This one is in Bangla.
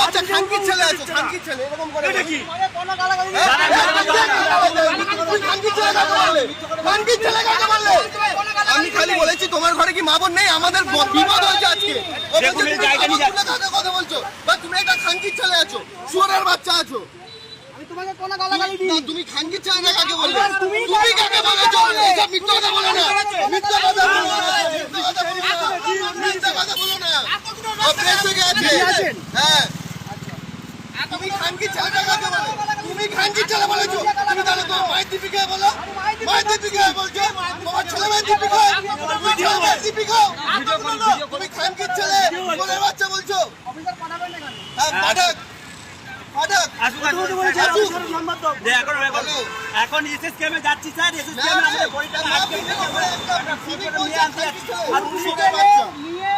বাচ্চা খানকির ছেলে আছো খানকির ছেলে এরকম করে এটা কি? তুই খানকির ছেলে কাকে বললে? খানকির ছেলে কাকে বললে? আমি খালি বলেছি তোমার ঘরে কি মা বোন নেই? আমাদের বিপদ হয়েছে আজকে। ও বলছে, তুমি কথা বলছো? বা তুমি একটা খানকির ছেলে আছো শুয়ারের বাচ্চা আছো। না, তুমি খানকির ছেলে কাকে বললে তুমি কাকে বলেছ? এসব মিথ্যা কথা বলো না। মিথ্যা কথা বলো না মিথ্যা কথা বলো না মিথ্যা কথা বলো না ও প্রেস থেকে আছে হ্যাঁ তুমি খানকির ছেলেটা কাকে বলো তুমি খানকির ছেলে বলেছ তুমি তাহলে তোমার মায়ের দীপিকা বলো মায়ের দীপিকা বলছো তোমার ছেলে মায়ের দীপিকা তোমার ছেলে মায়ের দীপিকা তুমি খানকির ছেলে কোনের বাচ্চা বলছো হ্যাঁ পাঠাক এখন এখন এখন এসএস ক্যামে যাচ্ছি স্যার এসএস ক্যামে আমাদের বড়িটা নিয়ে